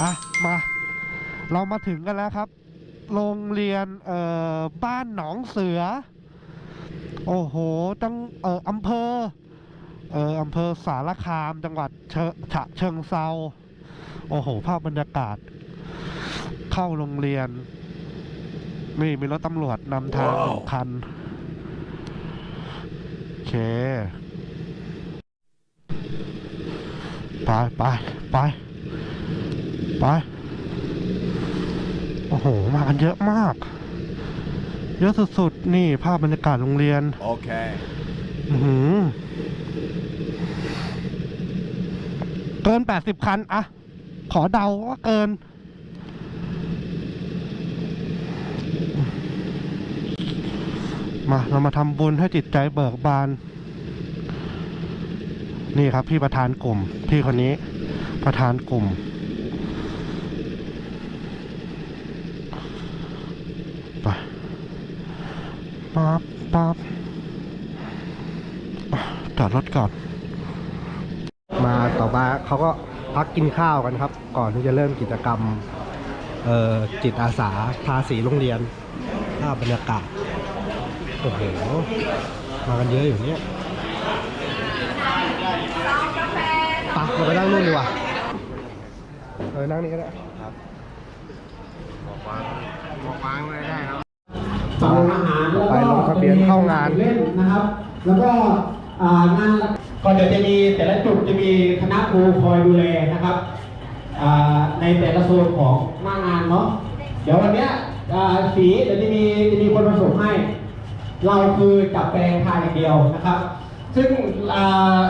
อะมา เรามาถึงกันแล้วครับ โรงเรียนเอ่อบ้านหนองเสือ โอ้โหจังเอ่ออำเภอเอ่ออำเภอสารคามจังหวัดเชฉะเชิงเซาโอ้โห ภาพบรรยากาศ เข้าโรงเรียน นี่มีรถตำรวจนำทางหนึ่งคันโอเค ไปไปไป ไป โอ้โห มากันเยอะมาก เยอะสุดๆ นี่ภาพบรรยากาศโรงเรียน Okay. อื้อหือเกินแปดสิบคันอะ ขอเดาว่าเกิน มา เรามาทำบุญให้จิตใจเบิกบาน นี่ครับพี่ประธานกลุ่ม พี่คนนี้ประธานกลุ่ม ปั๊บปั๊บอะจอดรถก่อน มาต่อมาเขาก็พักกินข้าวกันครับ ก่อนที่จะเริ่มกิจกรรมเอ่อจิตอาสาทาสีโรงเรียนภาพบรรยากาศโอ้โหมากันเยอะอยู่เนี่ยไปะเราไปนั่งนู่นดีกว่าเออนั่งนี่ก็ได้สองอาหารแล้วไปก็ลงทะเบียนเข้างานเล่นนะครับ แล้วก็อ่างานก็เดี๋ยวจะมีแต่ละจุดจะมีคณะครูคอยดูแลนะครับอ่าในแต่ละโซนของหน้างานเนาะเดี๋ยววันเนี้ยอ่าสีเดี๋ยวจะมีจะมีคนมาส่งให้ เราคือจับแปลงทายอย่างเดียวนะครับ ซึ่งอ่า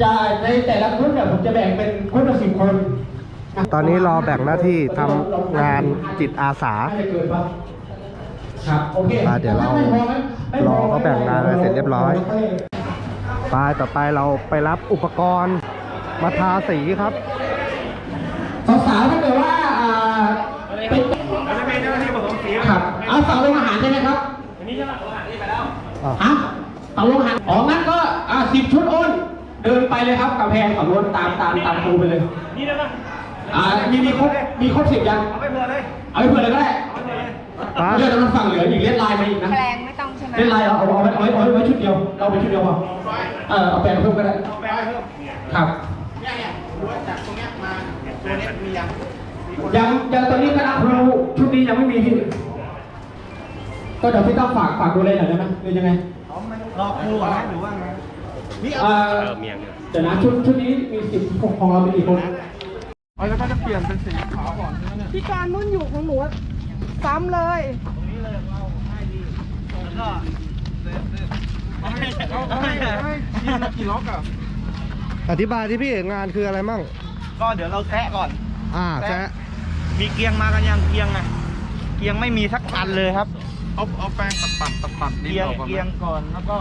จะในแต่ละกลุ่มเนี่ยผมจะแบ่งเป็นกลุ่มละสิบคนนะตอนนี้รอแบ่งหน้าที่ทำงานจิตอาสาน่จะเกินปะ ครับโอเคอ่าเดี๋ยวเราไม่พอไหมไม่พรอเขาแบ่งงานไว้เสร็จเรียบร้อยค่ไปต่อไปเราไปรับอุปกรณ์มาทาสีครับสาวๆถ้าเกิดว่าอ่าเป็นครับเอาเสาลงอาหารใช่ไหมครับอะฮะเสาลงอาหารอ๋องั้นก็อ่าสิบชุดโอนเดินไปเลยครับกับแพงขับรถตามตามตามครูไปเลยนี่ได้ปะอ่ามีมีครบมีครบสิบยังเอาไปเผื่อเลยเอาไปเผื่อเลยก็ได้ เอาไปเผื่อเลยไปเดี๋ยวมันฝั่งเหลืออีกเล่นลายมาอีกนะแปลงไม่ต้องใช่ไหมเล่นลายเอาเอาเอาไว้เอาไว้เอาไว้ชุดเดียวเราไปชุดเดียวพอเออเอาแปลงเพิ่มก็ได้เอาไปเพิ่มครับยังยังตอนนี้คณะครูชุดนี้ยังไม่มีพี่ก็เดี๋ยวพี่ต้องฝากฝากดูเลยหน่อยได้ไหมหรือยังไงรอครูก่อนไหมหรือว่าไงเอ่อเดี๋ยวนะชุดชุดนี้มีสิบของเราเป็นกี่คนพี่การนุ่นอยู่ของหนู ซ้ำเลยอธิบายที่พี่งานคืออะไรมั่ง ก็เดี๋ยวเราแซะก่อน อ่าแซะ มีเกียงมากันยังเกียงไงเกียงไม่มีสักอันเลยครับ เอาเอาแป้งปัดปัดปัดปัดนิดเกียงเกียงก่อนแล้วก็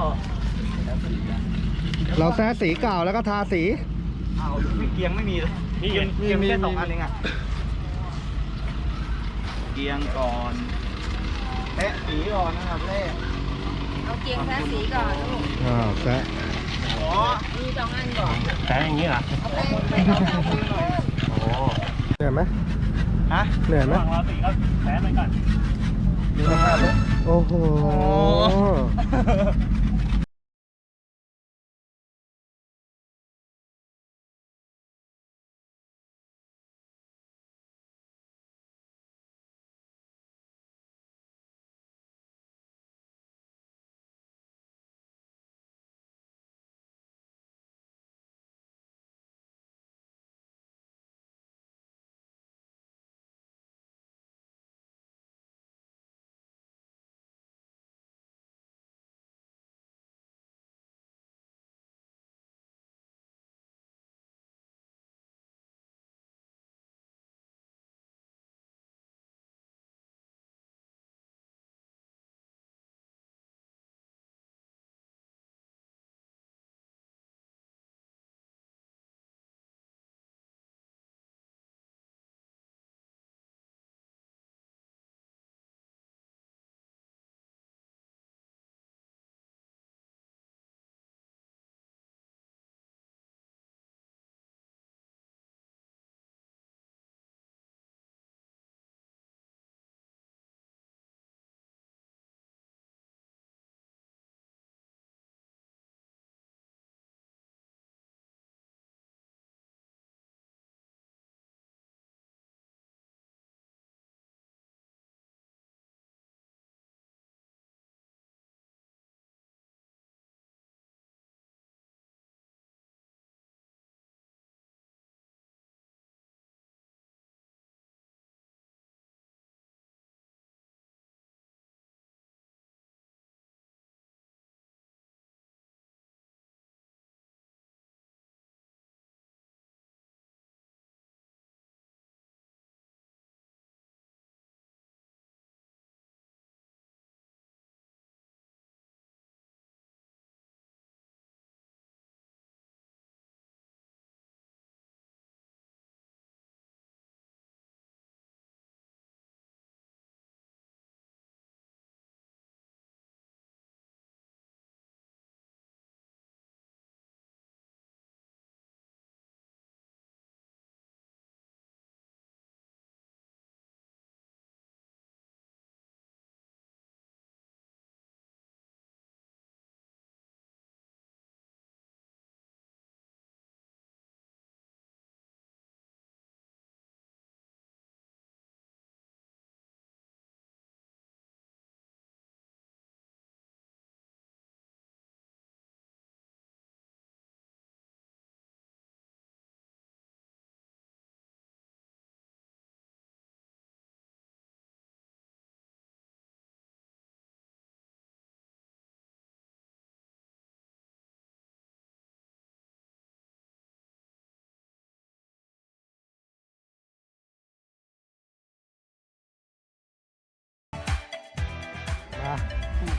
เราแซะสีเก่าแล้วก็ทาสีเอาไม่เกียงไม่มีเลยเกียงเกียงแค่สองอันเองอะ เกียงก่อนแตะสีก่อนนะครับแรกเอาเกียงแท้สีก่อนลูกอ่าแซะอ๋อมีสองอันก่อนแตะอย่างนี้เหรอเอาแป้งไปเอาแป้งไปก่อนโอ้เหนื่อยไหมฮะเหนื่อยไหมระหว่างเราสีก็แตะไปก่อนโอ้โห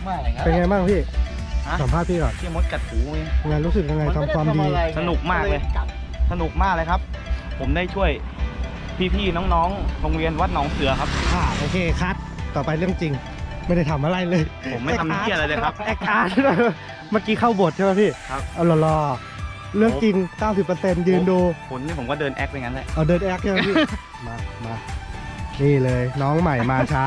มากเลยครับเป็นไงบ้างพี่ฮะสัมภาษณ์พี่ก่อนที่มดกัดหูไงงานรู้สึกยังไงทำความดี สนุกมากเลย สนุกมากเลยครับ ผมได้ช่วยพี่ๆน้องๆโรงเรียนวัดหนองเสือครับค่ะโอเคคัดต่อไปเรื่องจริง ไม่ได้ทำอะไรเลยผมไม่ทำเหี้ยอะไรเลยครับ แอคอาร์ตเมื่อกี้เข้าบทใช่ไหมพี่ครับ เอารอๆเรื่องจริง 90%ยืนดู ผลนี่ผมก็เดินแอคไปงั้นแหละ เอาเดินแอคใช่ไหมพี่ มามานี่เลยน้องใหม่มาช้า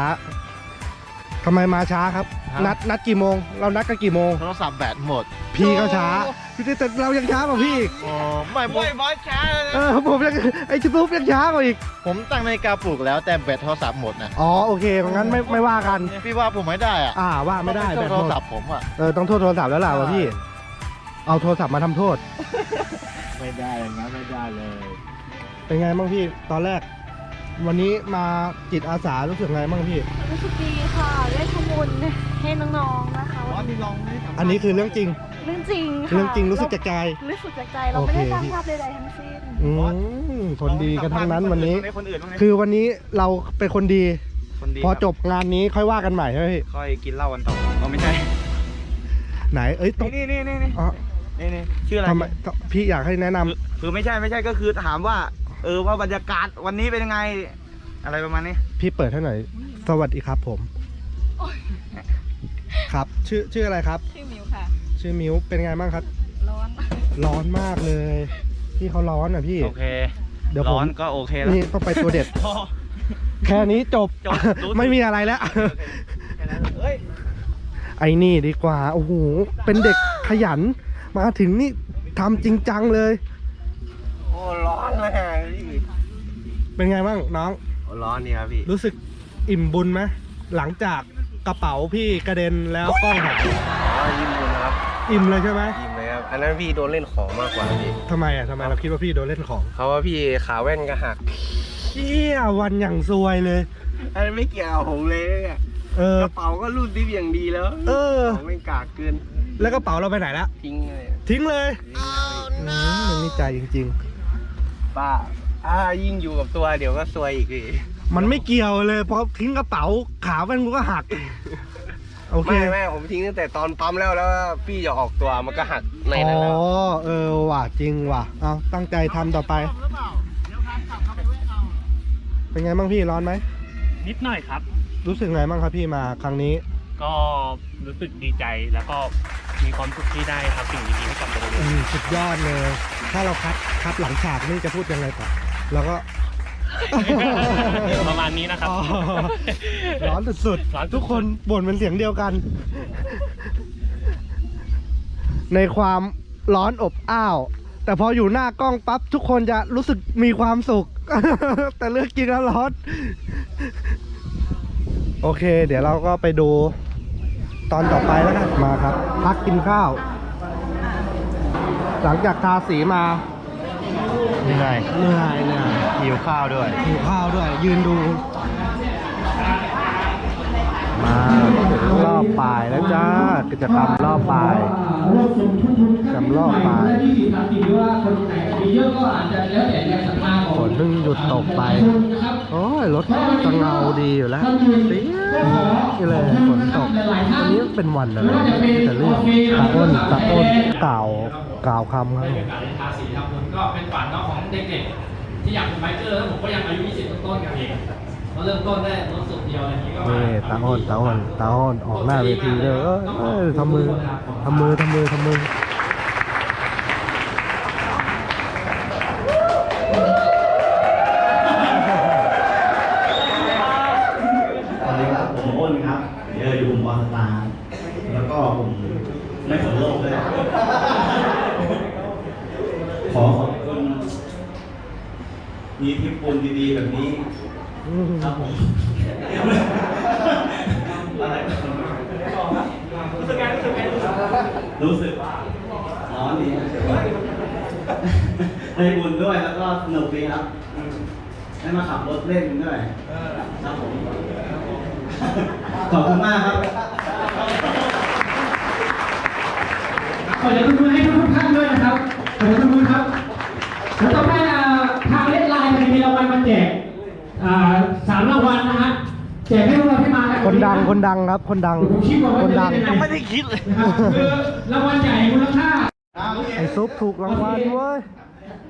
ทำไมมาช้าครับครับนัดนัดกี่โมง เรานัดกันกี่โมง โทรศัพท์แบตหมดพี่ก็ช้าพี่แต่เรายังช้ากว่าพี่อีกอ๋อไม่ผมบอยช้าเออผมยังไอ้ชิซุปยังช้ากว่าอีกผมตั้งนาฬิกาปลุกแล้วแต่แบตโทรศัพท์หมดนะอ๋อโอเคงั้นไม่ไม่ว่ากัน พี่ว่าผมไม่ได้อะอ่าว่าไม่ได้ต้องแบบโทรศัพท์ผมอะ เออต้องโทษโทรศัพท์แล้วล่ะวะพี่ เอาโทรศัพท์มาทำโทษ ไม่ได้อย่างนั้นไม่ได้เลย เป็นไงบ้างพี่ตอนแรก วันนี้มาจิตอาสารู้สึกไงบ้างพี่ รู้สึกดีค่ะได้ทำบุญให้น้องๆนะคะร้อนนี่ลองไม่อันนี้คือเรื่องจริง เรื่องจริงค่ะเรื่องจริงรู้สึกจากใจ รู้สึกจากใจเราไม่ได้โอเคสร้างภาพใดๆทั้งสิ้นอืมคนดีกันทั้งนั้นวันนี้คนอื่นบ้างไหมคือวันนี้เราเป็นคนดีคนดีพอครับจบงานนี้ค่อยว่ากันใหม่ใช่ไหมพี่ค่อยกินเหล้ากันต่อก็ไม่ใช่ ไหนเอ้ยต้องนี่นี่นี่นี่อ๋อนี่นี่ชื่ออะไรทำไมพี่อยากให้แนะนำคือคือไม่ใช่ไม่ใช่ก็คือถามว่า เออว่าบรรยากาศวันนี้เป็นยังไง อะไรประมาณนี้ พี่เปิดให้หน่อยสวัสดีครับ ผมครับ ชื่อชื่ออะไรครับ ชื่อมิวค่ะ ชื่อมิวเป็นไงบ้างครับ ร้อน ร้อนมากเลย พี่เขาร้อนอะพี่ โอเค เดี๋ยวผมร้อนก็โอเคแล้วนี่ต้องไปตัวเด็ด พอ แค่นี้จบ จบรู้สึก ไม่มีอะไรแล้ว แค่นั้นเอ้ยไอ้นี่ดีกว่า โอ้โห เป็นเด็กขยัน มาถึงนี่ทำจริงจังเลย โอ้ร้อนเลยพี่เป็นไงบ้างน้องร้อนนี่ครับพี่ รู้สึกอิ่มบุญไหมหลังจากกระเป๋าพี่กระเด็นแล้วกล้องหายอ๋อยิ้มบุญนะครับอิ่มเลยใช่ไหมยิ้มเลยครับ อันนั้นพี่โดนเล่นของมากกว่าพี่ทำไมอะทำไมเราคิดว่าพี่โดนเล่นของเขาว่าพี่ขาแว่นก็หัก เชี่ยวันอย่างซวยเลย อันนั้นไม่เกี่ยวผมเลยเนี่ยเออกระเป๋าก็รูดดิบอย่างดีแล้วเออ ของไม่กากเกิน แล้วกระเป๋าเราไปไหนละทิ้งเลย ทิ้งเลยอืมมันนี่ใจจริง ป้าอ่ายิ่งอยู่กับตัวเดี๋ยวก็ซวยอีกพี่ๆมันไม่เกี่ยวเลยพอทิ้งกระเป๋าขาแว่นกูก็หัก โอเค ไม่ไม่ผมทิ้งตั้งแต่ตอนปั๊มแล้วแล้วพี่จะออกตัวมันก็หักในอ๋นั้นแล้วอเออว่ะจริงว่ะ เอาตั้งใจทำต่อไป เป็นไงบ้างพี่ร้อนไหม นิดหน่อยครับ รู้สึกไงบ้างครับพี่มาครั้งนี้ ก็รู้สึกดีใจแล้วก็ มีความสุขที่ได้ทำสิ่งดีๆให้กับตัวเออืงมสุดยอดเลย ถ้าเราคัดคัดหลังฉากนี่จะพูดยังไงต่อเราก็ ประมาณนี้นะครับ อ๋อร้อนสุดร้อนสุดๆๆทุกคนบ่นเป็นเสียงเดียวกัน ในความร้อนอบอ้าว แต่พออยู่หน้ากล้องปั๊บทุกคนจะรู้สึกมีความสุข แต่เลือกกินแล้วร้อน โอเค เดี๋ยวเราก็ไปดู ตอนต่อไปแล้วกันมาครับ พักกินข้าว หลังจากทาสีมาเหนื่อยเหนื่อยเหนื่อยหิวข้าวด้วยหิวข้าวด้วย ยืนดู มาถึงรอบปลายแล้วจ้ากิจกรรมรอบปลายกิจกรร มรอบปลายฝนเพิ่งหยุดตกไปโอ้ยรถจะเงาดีอยู่แล้วเสียเลยฝนตกวันนี้เป็นวันอะไรจะเรื่องตาอ้นตาอ้นกล่าวกล่าวคำครับผมทาสีทำบุญก็เป็นฝันเนาะของเด็กๆ ที่อยากเป็นไบเกอร์แล้วผมก็ยังอายุ 20 ต้นๆกันเองเราเริ่มต้นได้รถสูบเดียวอะไรอย่างนี้ก็มานี่ตาอ้นตาอ้นตาอ้นออกหน้าเวทีเลยเอ้ยเอ้ยทำมือทำมือทำมือทำมือ สวัสดีครับผมอ้นครับเดี๋ยวอยู่กลุ่มบอลสตาร์แล้วก็ผมไม่สนโลกด้วยขอขอบคุณมีทริปบุญดีๆแบบนี้ ครับผมอะไร รู้สึกไงรู้สึกไงรู้สึกร้อนดีได้บุญด้วยแล้วก็สนุกดีครับได้มาขับรถเล่นด้วยครับผมขอบคุณมากครับขอเดี๋ยวคุณมือให้ทุกท่านด้วยนะครับขอเดี๋ยวคุณมือครับแล้วต่อไปอ่าทางเล่นไลน์มันจะมีรางวัลมาแจกอ่าสามรางวัลนะฮะแจกให้ คนดังคนดังครับ คนดังผมคิดว่าคนดังยังไม่ได้คิดเลยนะครับคือรางวัลใหญ่มูลค่าไอ้ซุปถูกรางวัลเว้ย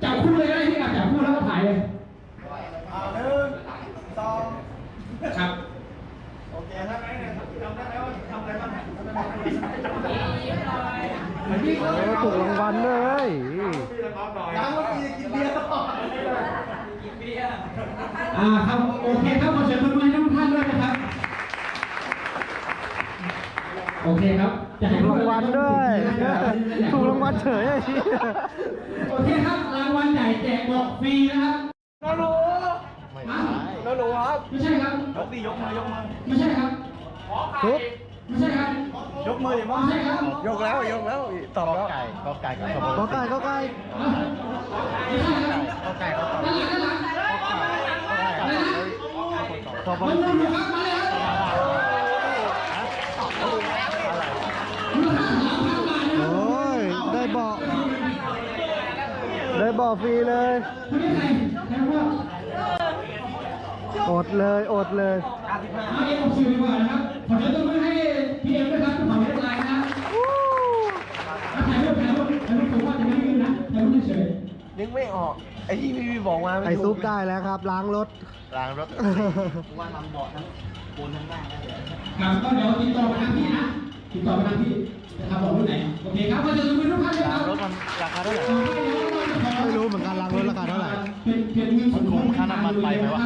จับคู่เลยก็ได้ที่อะจับคู่แล้วก็ถ่ายเลยครับ โอ้ถูกรางวัลเลย อ่าครับโอเคครับขอเชิญเพื่อนๆทุกท่านด้วยนะครับ โอเคครับจะให้ ถูกรางวัลด้วยถูกรางวัลเฉยไอ้เหี้ยโอเคครับรางวัลใหญ่แจกบอกฟรีนะครับนารูไม่ใช่นารูครับไม่ใช่ครับยกดิยกมือยกมือไม่ใช่ครับซุปไม่ใช่ครับยกมือดิไม่ใช่ครับยกแล้วยกแล้วตอบแล้วไก่ก็ไก่กับขบก็ไก่ก็ไก่ไม่ใช่ครับก็ไก่ก็ด้านหลังด้านหลังอะไรนะขอบมาคุณดูครับมาเลยครับ โอ้ย ได้เบาะ ได้เบาะฟรีเลยไม่ใช่ใครใครว่าอดเลยอดเลยเอาเอ็มบอกสื่อดีกว่านะครับขอเชิญตัวมือให้พี่เอ็มด้วยครับขอเรียกไลน์นะครับถ่ายรูปถ่ายรูปถ่ายรูปผมว่าจะไม่ยืนนะถ่ายรูปเฉยนึกไม่ออกไอ้ที่พี่พี่บอกมาไอ้ซุปได้แล้วครับ ล้างรถล้างรถว่านำเบาะทั้งปูนทั้งหน้าได้เลยครับก็เดี๋ยวติดต่อไปทางพี่นะ ติดต่อไปทางพี่จะทำบอกรุ่นไหน โอเคครับมาเจอตัวมือทุกท่านเลยครับรถมันราคาเท่าไหร่ ไม่รู้เหมือนกันล้างรถราคาเท่าไหร่ เป็นเป็นเงินสดมันคุ้มค่าน้ำมันไปไหมวะ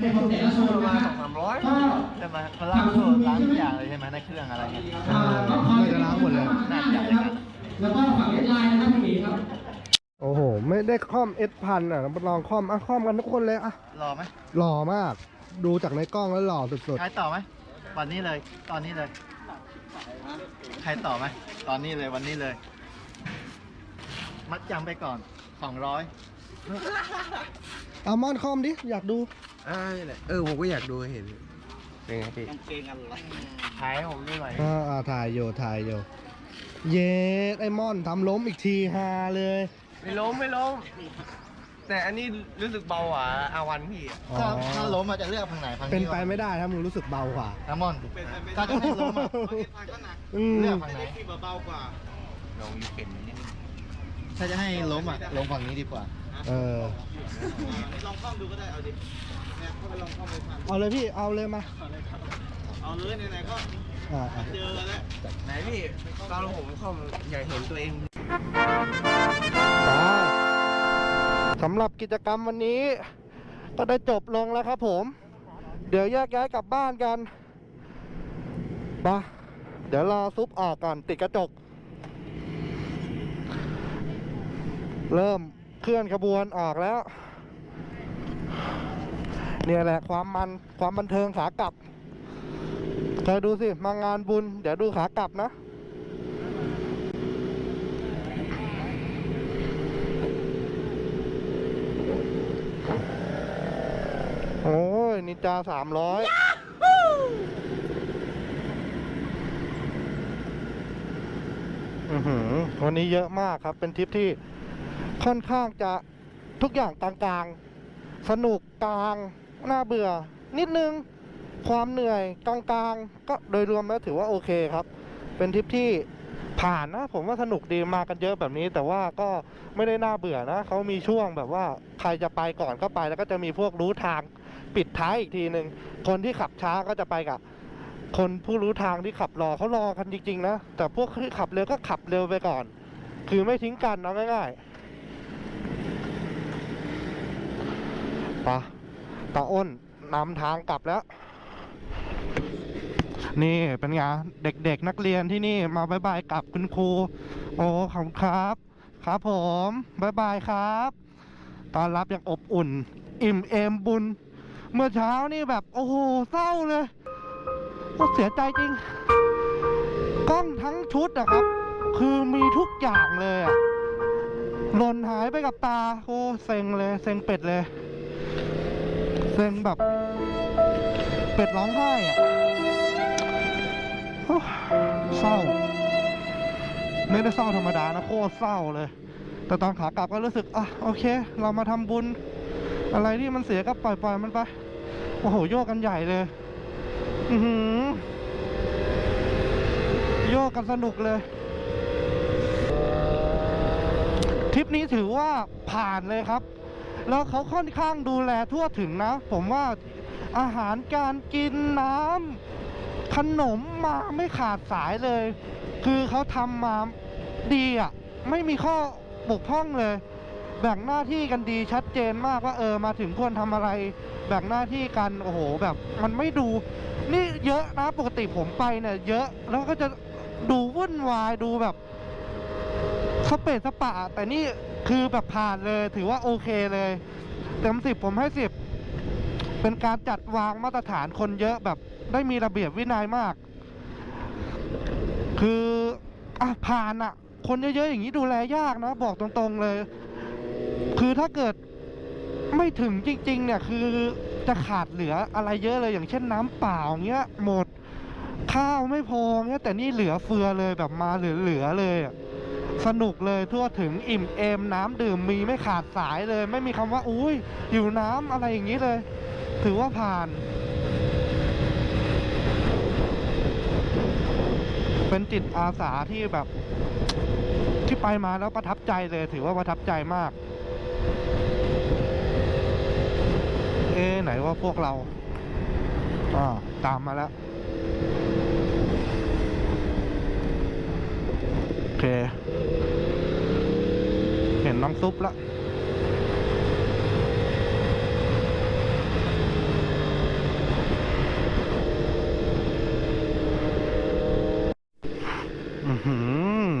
ในของแต่ละโซนนะครับก็ใช่ไหมเขาล้างโซ่ล้างทุกอย่างเลยใช่ไหมในเครื่องอะไรเนี่ย อ่าก็ขอน่าจะล้างหมดเลย น่าจะนะครับ แล้วก็ฝั่งเอสไลน์นะครับพี่หมีครับ โอ้โห ไม่ได้คล่อมเอสพันอะลองคล่อมอะคล่อมกันทุกคนเลยอะรอไหมหล่อมาก ดูจากในกล้องแล้วหล่อสุดใครต่อไหมวันนี้เลย ตอนนี้เลย ใครต่อไหมตอนนี้เลยวันนี้เลย มัดจำไปก่อนสองร้อยๆเอามอนคล่อมดิ อยากดูอ่านี่แหละเออผมก็อยากดูเห็นเป็นไงพี่กางเกงอะไรถ่ายให้ผมดูหน่อยอ่าอ่าถ่ายอยู่ถ่ายอยู่เย็ดไอ้มอนทำล้มอีกทีฮาเลย ไม่ล้มไม่ล้ม แต่อันนี้รู้สึกเบากว่าอาวันพี่อ๋อถ้าถ้าล้มอาจจะเลือกทางไหนทางเป็นนี้ไปไม่ได้ถ้ามึงรู้สึกเบากว่า น้ำมอนถ้าจะให้ล้มอะอืม เลือกฝั่งไหนลงยูเป็นถ้าจะให้ล้มอะลงฝั่งนี้ดีกว่าเออ ลองคล่อมดูก็ได้ เอาดิเนี่ยเข้าไปลองคล่อมไปพันเอาเลยพี่ เอาเลยมาเอาเลยไหนๆก็อ่าอ่า เจอแล้ว ไหนพี่ตอนผมเข้าอยากเห็นตัวเองได้ สำหรับกิจกรรมวันนี้ ก็ได้จบลงแล้วครับผม เดี๋ยวแยกย้ายกลับบ้านกันไปะเดี๋ยวรอซุปออกก่อนติดกระจก เริ่มเคลื่อนขบวนออกแล้ว เนี่ยแหละความมันความบันเทิงขากลับเคยดูสิมางานบุญ เดี๋ยวดูขากลับนะ ยนินจาสามร้อยอือหือวันนี้เยอะมากครับ เป็นทริปที่ค่อนข้างจะทุกอย่างกลางๆ สนุกกลางน่าเบื่อ นิดนึง ความเหนื่อยกลางๆ ก็โดยรวมแล้วถือว่าโอเคครับ เป็นทริปที่ผ่านนะ ผมว่าสนุกดีมากันเยอะแบบนี้ แต่ว่าก็ไม่ได้น่าเบื่อนะเขามีช่วงแบบว่าใครจะไปก่อนก็ไปแล้วก็จะมีพวกรู้ทาง ปิดท้ายอีกทีหนึ่งคนที่ขับช้าก็จะไปกับ คนผู้รู้ทางที่ขับรอเขารอกันจริงๆนะแต่พวกที่ขับเร็วก็ขับเร็วไปก่อน คือไม่ทิ้งกันเอาง่ายๆปะตาอ้นนำทางกลับแล้ว นี่เป็นไงเด็กๆนักเรียนที่นี่มาบายบายกับคุณครู โอ้ขอบคุณครับ ครับผมบายบายครับตอนรับอย่างอบอุ่น อิ่มเอมบุญ เมื่อเช้านี่แบบโอ้โหเศร้าเลยก็เสียใจจริง กล้องทั้งชุดอะครับ คือมีทุกอย่างเลยอะหล่นหายไปกับตาโอ้เซ็งเลย เซ็งเป็ดเลย เซ็งแบบ เป็ดร้องไห้อะเศร้า ไม่ได้เศร้าธรรมดานะโคตรเศร้าเลย แต่ตอนขากลับก็รู้สึกอะโอเค เรามาทำบุญ อะไรที่มันเสียก็ปล่อยปล่อยมันไป โอ้โห โยกกันใหญ่เลย อือหือ โยกกันสนุกเลย ทริปนี้ถือว่าผ่านเลยครับ แล้วเขาค่อนข้างดูแลทั่วถึงนะ ผมว่าอาหารการกินน้ำขนมมาไม่ขาดสายเลย คือเขาทำมาดีอะ ไม่มีข้อบกพร่องเลย แบ่งหน้าที่กันดีชัดเจนมากว่าเออมาถึงควรทำอะไร แบ่งหน้าที่กันโอ้โห แบบมันไม่ดู นี่เยอะนะปกติผมไปเนี่ยเยอะแล้วก็จะดูวุ่นวายดูแบบสเปซสปะ แต่นี่คือแบบผ่านเลยถือว่าโอเคเลยเต็มสิบผมให้สิบเป็นการจัดวางมาตรฐานคนเยอะแบบได้มีระเบียบวินัยมาก คืออะผ่านอะ คนเยอะๆอย่างนี้ดูแลยากนะ บอกตรงๆเลย คือถ้าเกิดไม่ถึงจริง ๆ เนี่ย คือจะขาดเหลืออะไรเยอะเลยอย่างเช่นน้ำเปล่าเงี้ยหมดข้าวไม่พอเงี้ยแต่นี่เหลือเฟือเลยแบบมาเหลือๆเลยสนุกเลยทั่วถึงอิ่มเอมน้ำดื่มมีไม่ขาดสายเลย ไม่มีคำว่าอุ้ยหิวน้ำอะไรอย่างนี้เลย ถือว่าผ่าน เป็นจิตอาสาที่แบบ ที่ไปมาแล้วประทับใจเลย ถือว่าประทับใจมาก เอ๊ไหนว่าพวกเราอ่าตามมาแล้ว โอเค เห็นน้องซุปแล้วอือหือ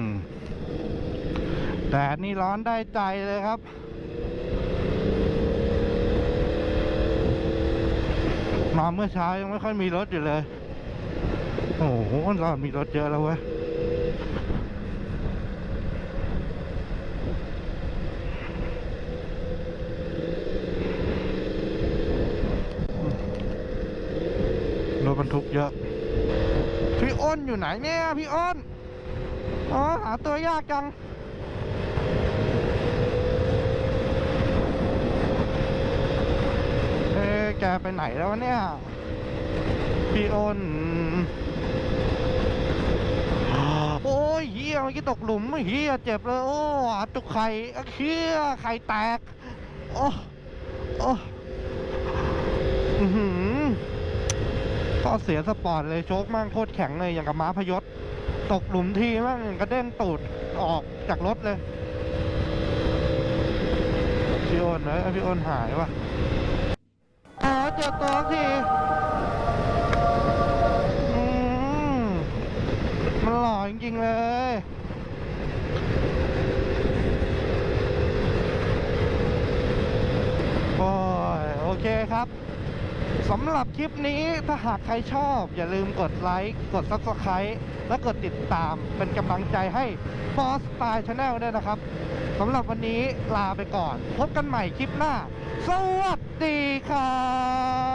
แดดนี่ร้อนได้ใจเลยครับ มาเมื่อเช้ายังไม่ค่อยมีรถอยู่เลย โอ้โหเรามีรถเยอะแล้วเว้ยรถบรรทุกเยอะ พี่อ้นอยู่ไหนเนี่ย พี่อ้น อ๋อ หาตัวยากจัง เอ๊ะ แกไปไหนแล้วเนี่ย พี่อ้นโอ้ยเฮียเมื่อกี้ตกหลุมเฮียเจ็บเลย โอ้ตุกไข่เฮียไข่แตก โอ้โอ้หือก็เสียสปอร์ตเลยโชคมั่งโคตรแข็งเลยอย่างกับม้าพยศ ตกหลุมทีมั่งอย่างกระเด้งตูดออกจากรถเลย พี่อ้นเอ้ยพี่อ้นหายวะ จอตัวทีมมันหล่อจริงๆเลย โอ้ย โอเคครับสำหรับคลิปนี้ถ้าหากใครชอบ อย่าลืมกดไลค์กด Subscribe และกดติดตามเป็นกำลังใจให้ Boss Style Channel ด้วยนะครับสำหรับวันนี้ลาไปก่อน พบกันใหม่คลิปหน้า สวัสดีครับ